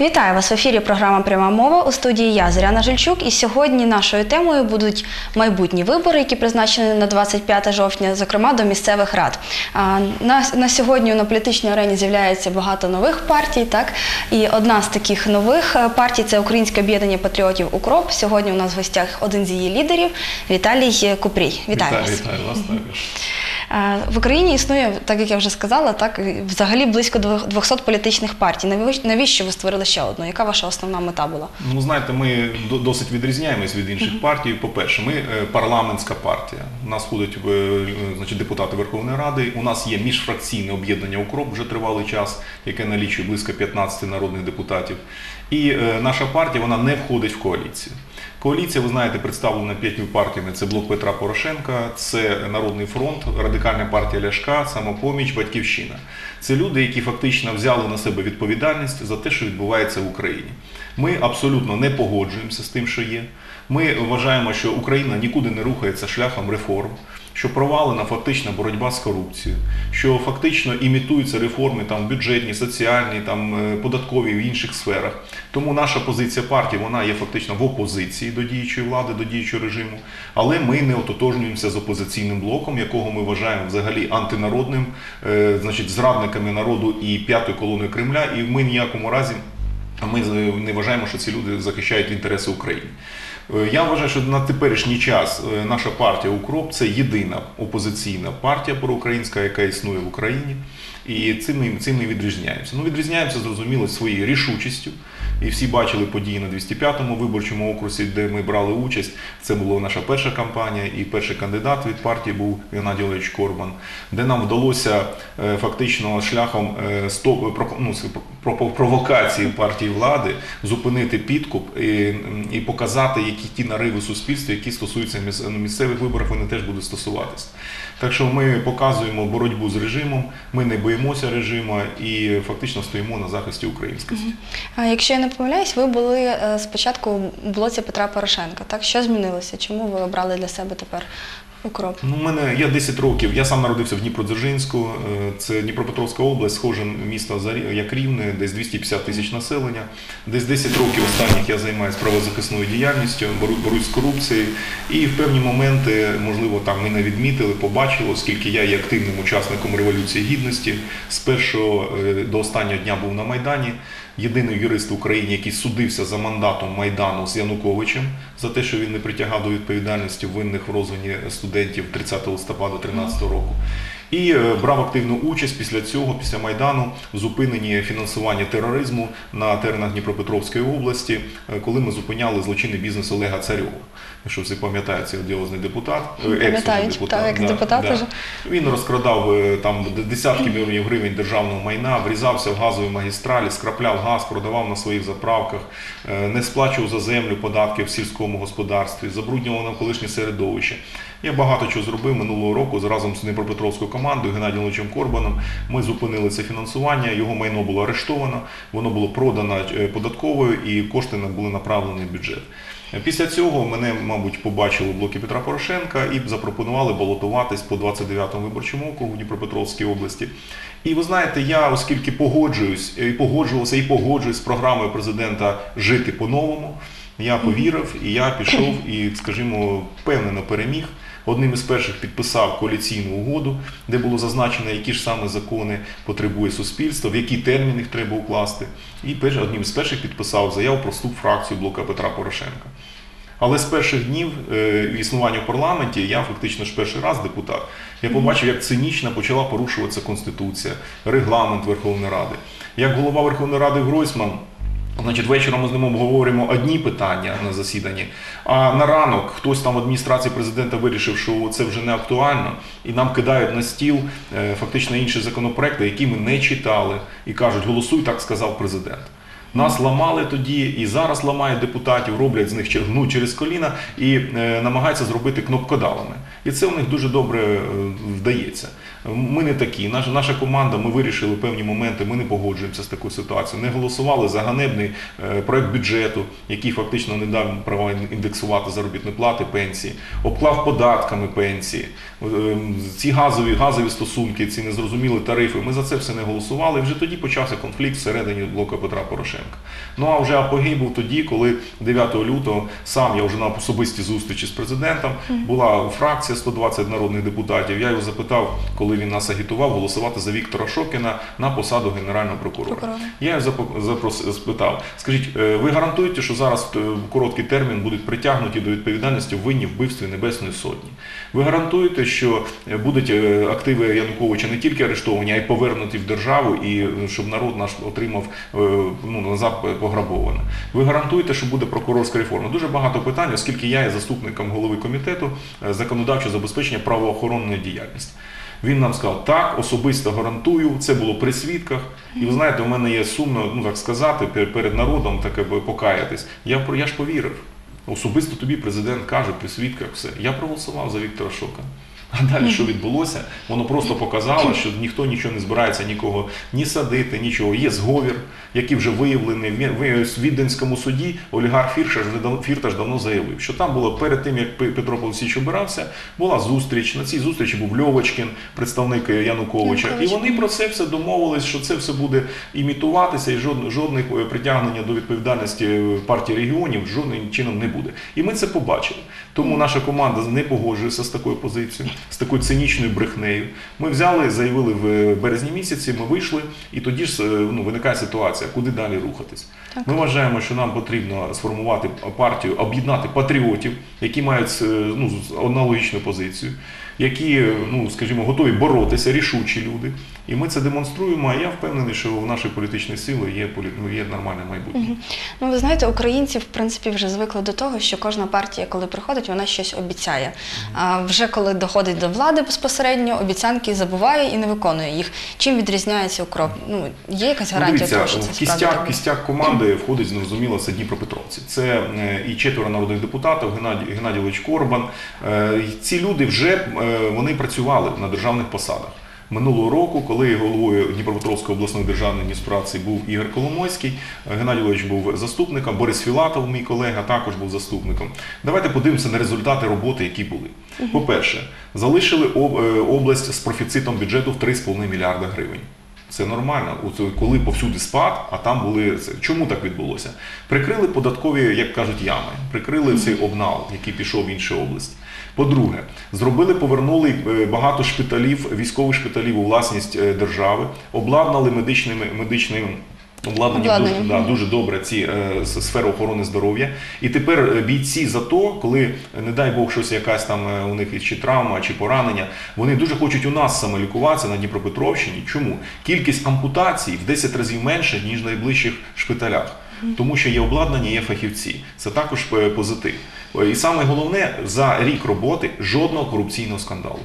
Вітаю вас в ефірі. Програма Пряма мова у студії я Зоряна Жильчук. І сьогодні нашою темою будуть майбутні вибори, які призначені на 25 жовтня, зокрема до місцевих рад. На, на сьогодні на політичній арені з'являється багато нових партій. Так і одна з таких нових е, партій це Українське об'єднання патріотів Укроп. Сьогодні у нас в гостях один з її лідерів Віталій Купрій. Вітаю, вас. Вітаю вас також. Е, В Україні існує, так як я вже сказала, так взагалі близько двох- 200 політичних партій. Навіщо- ви створили ще одну? Яка ваша основна мета була? Ну, знаєте, ми до- досить відрізняємось від інших партій. По-перше, ми е, парламентська партія. У нас ходять е, значить, депутати Верховної Ради. У нас є міжфракційне об'єднання Укроп вже тривалий час, яке налічує близько 15 народних депутатів. І наша партія вона не входить в коаліцію. Коаліція, ви знаєте, представлена п'ятьма партіями: це блок Петра Порошенка, це Народний фронт, Радикальна партія Ляшка, Самопоміч, Батьківщина. Це люди, які фактично взяли на себе відповідальність за те, що відбувається в Україні. Ми абсолютно не погоджуємося з тим, що є. Ми вважаємо, що Україна нікуди не рухається шляхом реформ, що провалена фактично боротьба з корупцією, що фактично імітуються реформи там бюджетні, соціальні, там е, податкові в інших сферах. Тому наша позиція партії вона є фактично в опозиції до діючої влади, до діючого режиму, але ми не ототожнюємося з опозиційним блоком, якого ми вважаємо взагалі антинародним, е, значить, зрадниками народу і п'ятою колоною Кремля, і ми ніякому разі. Ми не вважаємо, що ці люди захищають інтереси України. Е, Я вважаю, що на теперішній час е, наша партія Укроп це єдина опозиційна партія проукраїнська, яка існує в Україні. І цим цим ми відрізняємося. Ну, відрізняємося, зрозуміло, своєю рішучістю. І всі бачили події на 205-му виборчому окрузі, де ми брали участь. Це була наша перша кампанія, і перший кандидат від партії був Геннадій Олегович Корбан, де нам вдалося е, фактично шляхом е, стоп, про- ну, про- про- провокації партії влади зупинити підкуп і, і показати, які ті нариви суспільства, які стосуються ну, місцевих виборів, вони теж будуть стосуватися. Так що ми показуємо боротьбу з режимом, ми не боїмося режиму і фактично стоїмо на захисті українськості. А якщо я не помиляюсь, ви були е, спочатку в блоці Петра Порошенка. Так що змінилося? Чому ви обрали для себе тепер укроп? Ну, мене я 10 років. Я сам народився в Дніпродзержинську. е, Це Дніпропетровська область, схоже місто як Рівне, десь 250 тисяч населення. Десь 10 років останніх я займаюся правозахисною діяльністю, борусь з корупцією. І в певні моменти, можливо, там мене відмітили, побачили, оскільки я є активним учасником революції гідності. З першого е, до останнього дня був на Майдані. Єдиний юрист в Україні, який судився за мандатом Майдану з Януковичем за те, що він не притягав до відповідальності винних в розгоні студентів 30 листопада 2013 року. І е, брав активну участь після цього, після Майдану, в зупиненні фінансування тероризму на теренах Дніпропетровської області, е, коли ми зупиняли злочинний бізнес Олега Царьова. Якщо всі пам'ятають, цей одіозний депутат, е, екс-депутат, екс-депутат да, він розкрадав там десятки мільйонів гривень державного майна, врізався в газові магістралі, скрапляв газ, продавав на своїх заправках, не сплачував за землю податки в сільському господарстві, забруднював навколишнє середовище. Я багато чого зробив минулого року разом з Дніпропетровською командою Геннадієм Лучем Корбаном. Ми зупинили це фінансування, його майно було арештовано, воно було продано е, податковою і кошти були направлені в бюджет. Після цього мене, мабуть, побачили в блокі Петра Порошенка і запропонували балотуватись по 29-му виборчому округу в Дніпропетровській області. І ви знаєте, я, оскільки погоджуюсь і погоджувався і погоджуюсь з програмою президента жити по-новому, я повірив і я пішов і, скажімо, впевнено переміг. Одним із перших підписав коаліційну угоду, де було зазначено, які ж саме закони потребує суспільство, в які терміни їх треба укласти. І перш- одним з перших підписав заяву про вступ фракцію блока Петра Порошенка. Але з перших днів е, існування в парламенті я фактично ж перший раз депутат. Я побачив, як цинічно почала порушуватися Конституція, регламент Верховної Ради. Як голова Верховної Ради Гройсман Значить, вечором ми з ним обговорюємо одні питання на засіданні, а на ранок хтось там в адміністрації президента вирішив, що це вже не актуально, і нам кидають на стіл е, фактично інші законопроекти, які ми не читали, і кажуть, голосуй, так сказав президент. Нас ламали тоді і зараз ламають депутатів, роблять з них чер- ну, через коліна і е, намагаються зробити кнопкодавами. І це у них дуже добре е, вдається. Ми не такі. Наша, наша команда, ми вирішили певні моменти, ми не погоджуємося з такою ситуацією. Не голосували за ганебний е, проект бюджету, який фактично не дав права індексувати заробітні плати, пенсії, обклав податками пенсії. Е, Ці газові, газові стосунки, ці незрозумілі тарифи. Ми за це все не голосували. І вже тоді почався конфлікт всередині блоку Петра Порошенка. Порошенка. Ну а вже апогей був тоді, коли 9 лютого сам я вже на особистій зустрічі з президентом була фракція 120 народних депутатів. Я його запитав, коли він нас агітував, голосувати за Віктора Шокіна на посаду генерального прокурора. Я його запрос- спитав: скажіть, е, ви гарантуєте, що зараз в короткий термін будуть притягнуті до відповідальності винні вбивстві Небесної Сотні? Ви гарантуєте, що е, будуть е, активи Януковича не тільки арештовані, а й повернуті в державу, і щоб народ наш отримав ну, назад пограбоване? Ви гарантуєте, що буде прокурорська реформа? Дуже багато питань, оскільки я є заступником голови комітету законодавчого забезпечення правоохоронної діяльності. Він нам сказав, так, особисто гарантую, це було при свідках. І ви знаєте, у мене є сумно, ну так сказати, перед народом таке покаятись. Я, я ж повірив. Особисто тобі президент каже при свідках все. Я проголосував за Віктора Шока. А далі що відбулося? Воно просто показало, що ніхто нічого не збирається нікого ні садити, нічого. Є зговір, який вже виявлений в Віденському суді. Олігарх дав- Фірташ давно заявив, що там було перед тим, як Пе- Петро Олексійович обирався, була зустріч. На цій зустрічі був Льовочкін, представник Януковича. І вони про це все домовились, що це все буде імітуватися, і жодних, жодних е, притягнення до відповідальності е, партії регіонів жодним чином не буде. І ми це побачили. Тому наша команда не погоджується з такою позицією, з такою цинічною брехнею. Ми взяли, заявили в е, березні місяці, ми вийшли, і тоді ж е, ну, виникає ситуація, куди далі рухатись. Ми вважаємо, що нам потрібно сформувати партію, об'єднати патріотів, які мають е, ну, аналогічну позицію, які, ну, скажімо, готові боротися, рішучі люди. І ми це демонструємо. А я впевнений, що в нашій політичній сили є, ну, є нормальне майбутнє. Ну, ви знаєте, українці в принципі вже звикли до того, що кожна партія, коли приходить, вона щось обіцяє. А вже коли доходить до влади безпосередньо, обіцянки забуває і не виконує їх. Чим відрізняється укроп? Ну є якась Ну, гарантія того, що в це кістяк, робить? команди входить зрозуміло це Дніпропетровці. Це е, і четверо народних депутатів, Геннадій Геннадійович Корбан. Е, Ці люди вже е, вони працювали на державних посадах. Минулого року, коли головою Дніпропетровської обласної державної адміністрації був Ігор Коломойський, е, Геннадій Львович був заступником, Борис Філатов, мій колега, також був заступником. Давайте подивимося на результати роботи, які були. По-перше, залишили е, область з профіцитом бюджету в 3,5 мільярда гривень. Це нормально, коли повсюди спад, а там були. Чому так відбулося? Прикрили податкові, як кажуть, ями, прикрили цей обнал, який пішов в інші області. По-друге, зробили, повернули е, багато шпиталів, військових шпиталів у власність е, держави, обладнали медичними медичним. Обладнання дуже, да, дуже добре ці е, сфери охорони здоров'я. І тепер е, бійці за то, коли, не дай Бог, щось якась там у них чи травма, чи поранення, вони дуже хочуть у нас саме лікуватися на Дніпропетровщині. Чому? Кількість ампутацій в 10 разів менше, ніж в найближчих шпиталях. Тому що є обладнання, є фахівці. Це також позитив. І саме головне, за рік роботи жодного корупційного скандалу.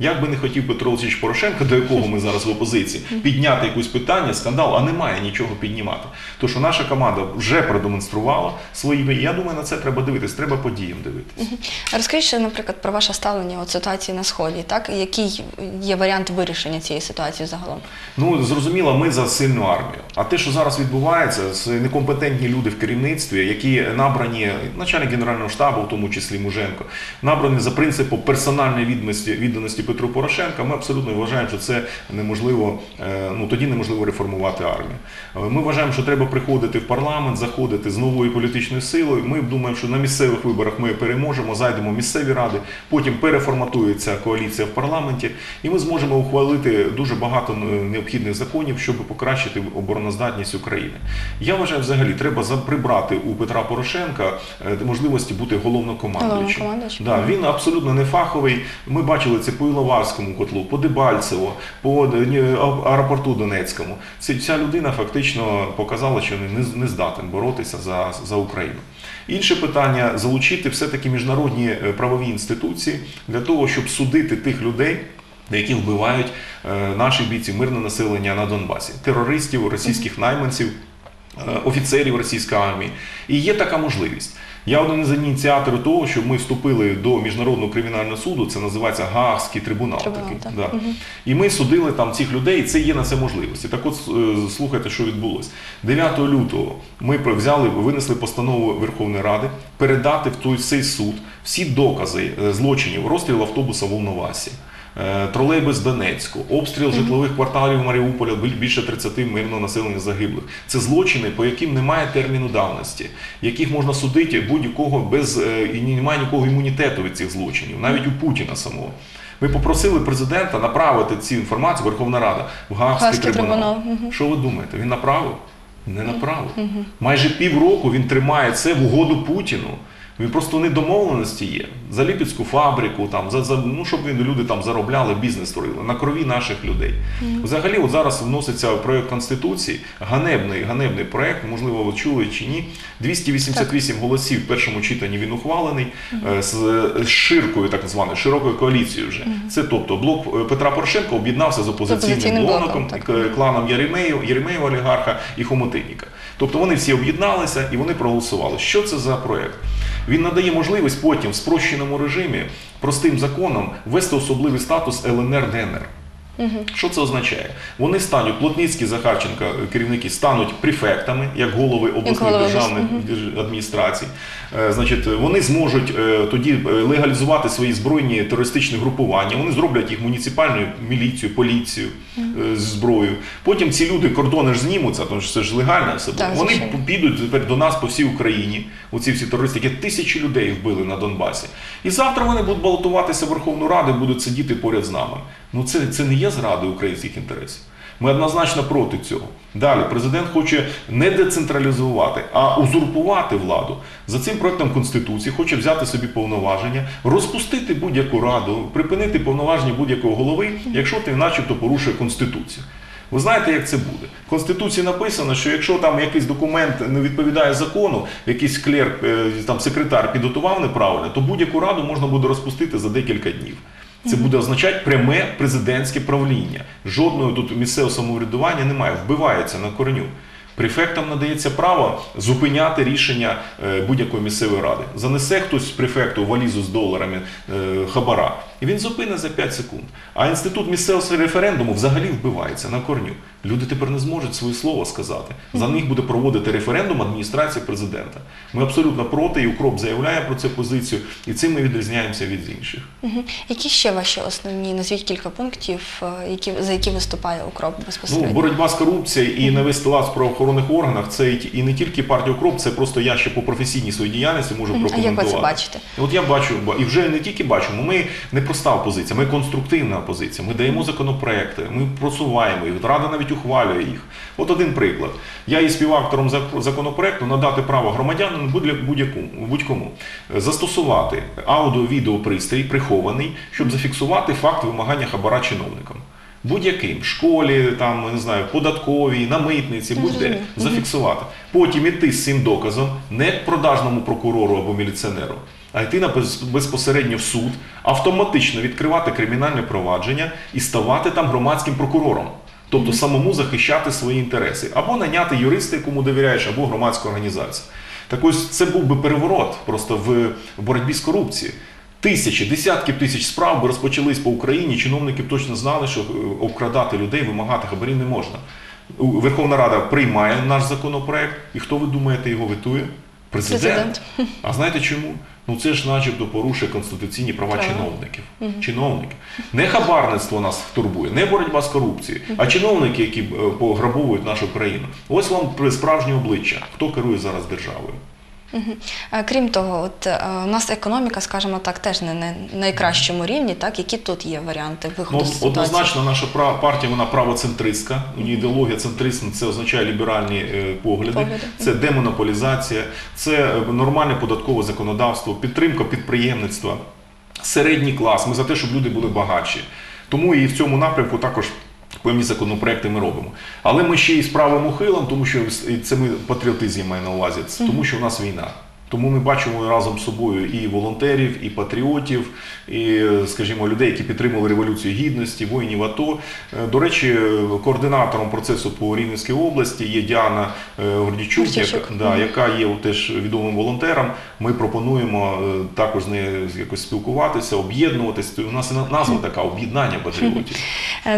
Як би не хотів Петро Олексійович Порошенко, до якого ми зараз в опозиції, підняти якусь питання, скандал, а немає нічого піднімати. То що наша команда вже продемонструвала свої. Я думаю, на це треба дивитись, треба по діям дивитись. Розкажіть, ще, наприклад, про ваше ставлення от ситуації на сході, так який є варіант вирішення цієї ситуації загалом? Ну зрозуміло, ми за сильну армію. А те, що зараз відбувається, це некомпетентні люди в керівництві, які набрані, начальник генерального штабу, в тому числі Муженко, набрані за принципом персональної відданості, відданості Петру Порошенка. Ми абсолютно вважаємо, що це неможливо. е, Ну тоді неможливо реформувати армію. Е, Ми вважаємо, що треба приходити в парламент, заходити з новою політичною силою. Ми думаємо, що на місцевих виборах ми переможемо, зайдемо в місцеві ради, потім переформатується коаліція в парламенті, і ми зможемо ухвалити дуже багато необхідних законів, щоб покращити обороноздатність України. Я вважаю, взагалі треба прибрати у Петра Порошенка е, можливості бути головнокомандуючим. Головнокомандуючим. Да, він абсолютно не фаховий. Ми бачили це по Іловарському котлу, по Дебальцево, по аеропорту Донецькому. Ця людина фактично показала, що не, не здатен боротися за, за Україну. Інше питання залучити все-таки міжнародні е, правові інституції для того, щоб судити тих людей. Які вбивають е, наших бійців мирне населення на Донбасі, терористів, російських найманців, е, офіцерів російської армії. І є така можливість. Я один із ініціаторів того, що ми вступили до міжнародного кримінального суду. Це називається Гаагський трибунал. Трибунал, такий, так. да. І ми судили там цих людей. і Це є на це можливості. Так, от е, слухайте, що відбулося 9 лютого. Ми взяли, винесли постанову Верховної Ради передати в той цей суд всі докази е, злочинів розстрілу автобуса в Волновасі. Е, тролейбус Донецьку, обстріл житлових кварталів Маріуполя, більше 30 мирного населення загиблих. Це злочини, по яким немає терміну давності, яких можна судити будь-якого без е, і немає ніякого імунітету від цих злочинів, навіть у Путіна самого. Ми попросили президента направити цю інформацію Верховна Рада в Гаагський трибунал. трибунал, Що ви думаєте? Він направив? Не направив. Майже півроку він тримає це в угоду Путіну. Він просто недомовленості є. За Ліпецьку фабрику, там, за, за, ну, щоб люди там заробляли, бізнес створили, на крові наших людей. Взагалі, от зараз вноситься проєкт Конституції, ганебний, ганебний проєкт, можливо, ви чули чи ні. 288 голосів в першому читанні він ухвалений е, з, з ширкою, так званою, широкою коаліцією вже. Це тобто блок е, Петра Порошенка об'єднався з опозиційним опозиційним блоком, блоком, кланом Єремеєва, Єремеєва олігарха і Хомотинніка. Тобто вони всі об'єдналися і вони проголосували. Що це за проєкт? Він надає можливість потім в спрощеному режимі простим законом ввести особливий статус ЛНР Що це означає? Вони стануть, Плотницькі, Захарченка, е, керівники стануть префектами, як голови обласних державних держ- адміністрацій. Е, Значить, вони зможуть е, тоді е, легалізувати свої збройні терористичні групування. Вони зроблять їх муніципальною міліцію, поліцію е, зброєю. Потім ці люди кордони ж знімуться, тому що це ж легально все було. Вони звичайно. підуть тепер до нас по всій Україні. Оці всі терористи, які тисячі людей вбили на Донбасі. І завтра вони будуть балотуватися в Верховну Раду, будуть сидіти поряд з нами. Ну це, це не є зради українських інтересів. Ми однозначно проти цього. Далі президент хоче не децентралізувати, а узурпувати владу. За цим проектом конституції хоче взяти собі повноваження, розпустити будь-яку раду, припинити повноваження будь-якого голови, якщо ти, начебто, порушує конституцію. Ви знаєте, як це буде? В Конституції написано, що якщо там якийсь документ не відповідає закону, якийсь клерк, е, там секретар підготував неправильно, то будь-яку раду можна буде розпустити за декілька днів. Це буде означати пряме президентське правління. Жодного тут місцевого самоврядування немає, вбивається на кореню. Префектам надається право зупиняти рішення е, будь-якої місцевої ради. Занесе хтось з префекту валізу з доларами е, хабара, і він зупинить за 5 секунд. А інститут місцевого референдуму взагалі вбивається на корню. Люди тепер не зможуть своє слово сказати. За них буде проводити референдум адміністрація президента. Ми абсолютно проти, і Укроп заявляє про цю позицію, і цим ми відрізняємося від інших. Які ще ваші основні, назвіть кілька пунктів, е, які, за які виступає укроп Ну, безпосередньо? боротьба з корупцією і навести лад в правоохоронних органах це і- не тільки партія Укроп, це просто я ще по професійній своїй діяльності можу Мгм. А прокоментувати. як ви це бачите? От я бачу, і вже не тільки бачимо, ми не проста опозиція, ми конструктивна опозиція. Ми даємо законопроекти, ми просуваємо їх, рада навіть ухвалює їх. От один приклад. Я є співавтором законопроекту надати право громадянам будь-кому застосувати аудіо-відеопристрій прихований, щоб зафіксувати факт вимагання хабара чиновникам. Будь-яким в школі, там не знаю, податковій, на митниці, будь-де зафіксувати. Потім іти з цим доказом не к продажному прокурору або міліціонеру, а йти на без- безпосередньо в суд, автоматично відкривати кримінальне провадження і ставати там громадським прокурором. Тобто самому захищати свої інтереси, або наняти юриста, якому довіряєш, або громадську організацію. Так ось це був би переворот просто в боротьбі з корупцією. Тисячі, десятки тисяч справ би розпочались по Україні. Чиновники б точно знали, що е, обкрадати людей, вимагати хабарів не можна. У- Верховна Рада приймає наш законопроект, і хто ви думаєте його ветує? Президент. Президент. А знаєте чому? Ну це ж начебто порушує конституційні права Правильно. чиновників. Чиновники. Не хабарництво нас турбує, не боротьба з корупцією, а чиновники, які е, пограбовують нашу країну. Ось вам справжнє обличчя, хто керує зараз державою. Е, Крім того, от е, у нас економіка, скажімо так, теж не на найкращому рівні. Так, які тут є варіанти виходу Ну, з ситуації? однозначно, наша партія вона правоцентристська. У ній ідеологія центризм це означає ліберальні е, погляди, Погляди. це демонополізація, це нормальне податкове законодавство, підтримка підприємництва, середній клас. Ми за те, щоб люди були багатші. Тому і в цьому напрямку також. Певні законопроекти ми робимо. Але ми ще і справимо хилом, ухилом, тому що це ми патріотизм маю на увазі, тому що в нас війна. Тому ми бачимо разом з собою і волонтерів, і патріотів, і, скажімо, людей, які підтримали революцію гідності, воїнів АТО. Е, До речі, координатором процесу по Рівненській області є Діана е, Гордійчук. яка, да, яка є теж відомим волонтером. Ми пропонуємо е, також з нею якось спілкуватися, об'єднуватися. У нас назва така об'єднання патріотів.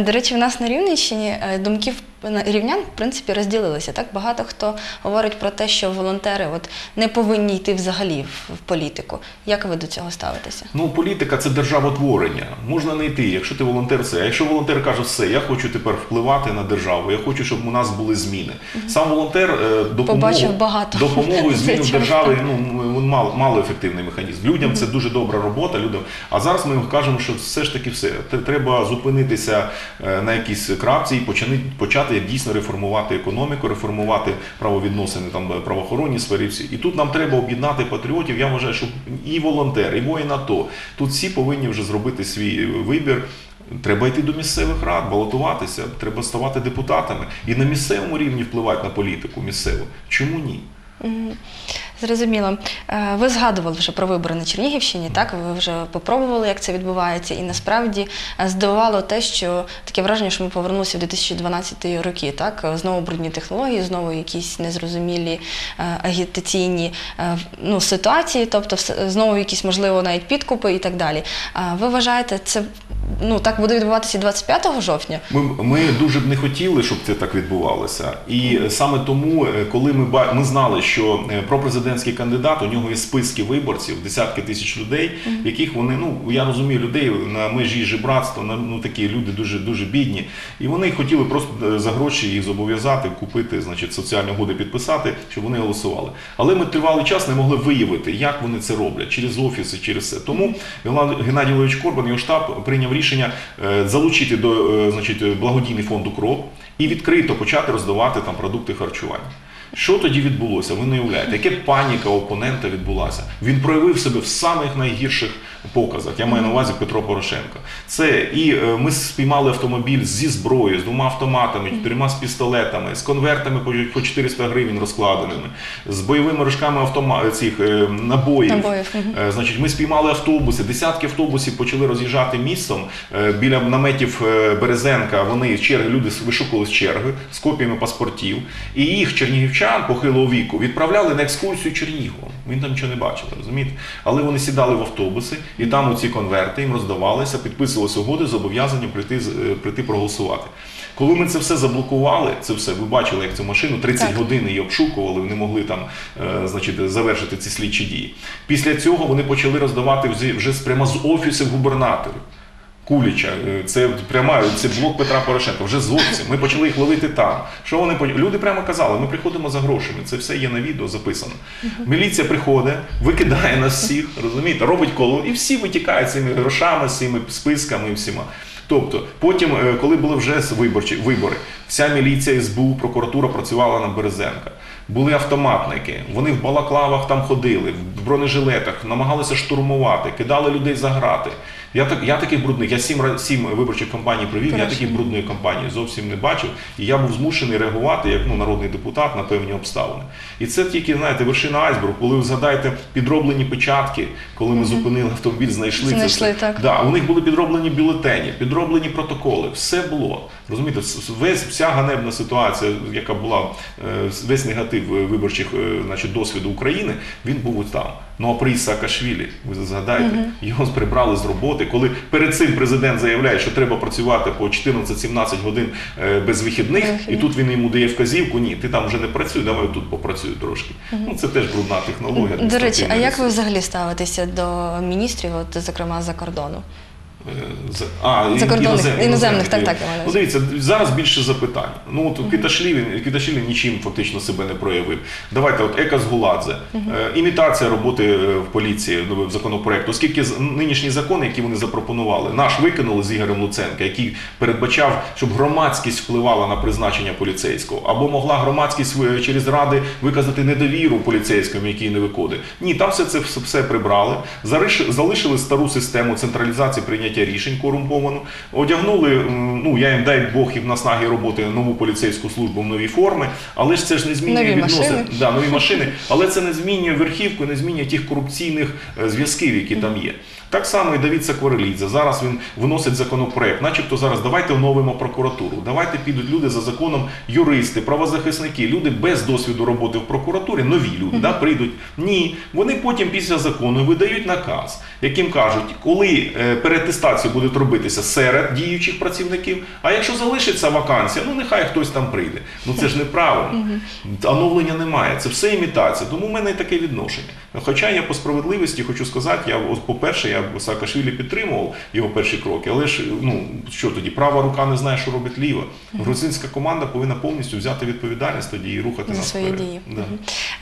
До речі, в нас на Рівненщині думки в- на- рівнян в принципі розділилися. Так багато хто говорить про те, що волонтери от не повинні йти взагалі в, політику. Як ви до цього ставитеся? Ну, політика це державотворення. Можна не йти, якщо ти волонтер, це. А якщо волонтер каже, все, я хочу тепер впливати на державу, я хочу, щоб у нас були зміни. Сам волонтер допомогу, Побачив допомогою змін в держави, ну мало, мало ефективний механізм. Людям це дуже добра робота. Людям. А зараз ми кажемо, що все ж таки все. Треба зупинитися е, на якійсь крапці і почати, почати як дійсно реформувати економіку, реформувати правовідносини там е, правоохоронні сфері. Всі. І тут нам треба об'єднати патріотів. Я вважаю, що і волонтери, і воїн АТО. Тут всі повинні вже зробити свій вибір. Треба йти до місцевих рад, балотуватися, треба ставати депутатами і на місцевому рівні впливати на політику місцеву. Чому ні? Зрозуміло. Е, Ви згадували вже про вибори на Чернігівщині, так? Ви вже попробували, як це відбувається, і насправді е, здивувало те, що таке враження, що ми повернулися в 2012 роки, так? Знову брудні технології, знову якісь незрозумілі е, агітаційні ну, ситуації, тобто знову якісь, можливо, навіть підкупи і так далі. Ви вважаєте, це ну, так буде відбуватися 25 жовтня? Ми, ми дуже б не хотіли, щоб це так відбувалося. І саме тому, коли ми ми знали, що е, пропрезидентський кандидат, у нього є списки виборців, десятки тисяч людей, яких вони, ну я розумію, людей на межі жебратства, на- ну такі люди дуже дуже бідні. І вони хотіли просто е, за гроші їх зобов'язати, купити, значить, соціальні угоди підписати, щоб вони голосували. Але ми тривалий час не могли виявити, як вони це роблять через офіси, через все. Тому Геннадій Львович Корбан, його штаб прийняв рішення е, залучити до е, значить, благодійний фонд «Укроп» і відкрито почати роздавати там продукти харчування. Що тоді відбулося? Ви не уявляєте, яка паніка опонента відбулася. Він проявив себе в самих найгірших показах. Я маю на увазі Петро Порошенко. Це і е, ми спіймали автомобіль зі зброєю, з двома автоматами, трьома з пістолетами, з конвертами по- по 400 гривень розкладеними, з бойовими рожками автома... цих е, набоїв. Набоїв. Е, Значить, ми спіймали автобуси, десятки автобусів почали роз'їжджати містом біля наметів Березенка. Вони черги, люди вишукували з черги з копіями паспортів, і їх чернігівчан похилого віку відправляли на екскурсію Черніговом. Він там нічого не бачив, розумієте? Але вони сідали в автобуси, і там оці конверти їм роздавалися, підписувалися угоди, зобов'язані прийти е, прийти проголосувати. Коли ми це все заблокували, це все ви бачили, як цю машину 30 Так. годин її обшукували, вони могли там е, значить, завершити ці слідчі дії. Після цього вони почали роздавати вже- прямо з офісів губернаторів. Куліча, е, це пряма, це блок Петра Порошенка, вже з. Ми почали їх ловити там. Що вони люди прямо казали, ми приходимо за грошами. Це все є на відео записано. Міліція приходить, викидає нас всіх, розумієте, робить коло, і всі витікають цими грошами, цими списками і всіма. Тобто, потім, е, коли були вже виборчі вибори, вся міліція, СБУ, прокуратура працювала на Березенка. Були автоматники, вони в балаклавах там ходили, в бронежилетах, намагалися штурмувати, кидали людей за грати. Я так я таких брудних, я сім сім виборчих кампаній провів. Я Хорошо. таких брудної кампанії зовсім не бачив. І я був змушений реагувати як ну, народний депутат на певні обставини. І це тільки знаєте, вершина айсбергу. Коли ви згадаєте підроблені печатки, коли ми зупинили автомобіль, знайшли Знайшли, це. все. так. Да, у них були підроблені бюлетені, підроблені протоколи. Все було. Розумієте, весь вся ганебна ситуація, яка була е, весь негатив е, виборчих е, значить, досвіду України, він був там. Ну а при Саакашвілі, ви згадаєте, його прибрали з роботи. Коли перед цим президент заявляє, що треба працювати по 14-17 годин е, без вихідних, Без і тут він йому дає вказівку, ні, ти там вже не працюй, давай тут попрацюю трошки. Ну це теж брудна технологія. До речі, а як ви взагалі ставитеся до міністрів, от, зокрема за кордону? Е, а, і- Закордонних- інозем- іноземних, так, так, Ну, дивіться, зараз більше запитань. Ну, от Квіташвілі, нічим фактично себе не проявив. Давайте, от Ека Згуладзе, е, імітація роботи е, в поліції ну, в законопроекту. Оскільки нинішні закони, які вони запропонували, наш викинули з Ігорем Луценка, який передбачав, щоб громадськість впливала на призначення поліцейського, або могла громадськість через ради виказати недовіру поліцейському, який не виконує. Ні, там все це все прибрали, залишили стару систему централізації прийняття рішень корумповано. одягнули, ну я їм дай Бог і в наснаги роботи нову поліцейську службу в нові форми, але ж це ж не змінює Нові відносин. машини. Да, нові машини, але це не змінює верхівку, не змінює тих корупційних е, зв'язків, які там є. Так само і Давід Сакварелідзе. Зараз він виносить законопроект, начебто зараз давайте оновимо прокуратуру. Давайте підуть люди за законом, юристи, правозахисники, люди без досвіду роботи в прокуратурі, нові люди, да, прийдуть. Ні, вони потім після закону видають наказ, яким кажуть, коли е, переатестація буде робитися серед діючих працівників, а якщо залишиться вакансія, ну нехай хтось там прийде. Ну це ж неправильно. Оновлення немає, це все імітація. Тому в мене таке відношення. Хоча я по справедливості хочу сказати, я от, по-перше, я Саакашвілі підтримував його перші кроки, але ж ну що тоді, права рука не знає, що робить ліва. Грузинська команда повинна повністю взяти відповідальність тоді і рухати нас свої вперед. дії. Да.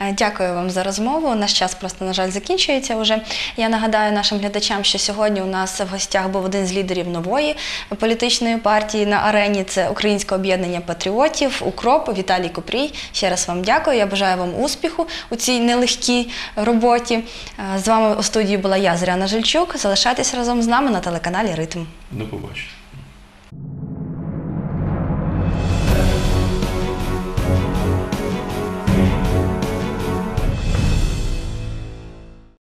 Е, Дякую вам за розмову. Наш час просто, на жаль, закінчується вже. Я нагадаю нашим глядачам, що сьогодні у нас в гостях був один з лідерів нової політичної партії на арені. Це Українське об'єднання патріотів, Укроп, Віталій Купрій. Ще раз вам дякую. Я бажаю вам успіху у цій нелегкій роботі. Е, З вами у студії була я, Зоряна Жильчук. Залишайтесь разом з нами на телеканалі Ритм. До побачення.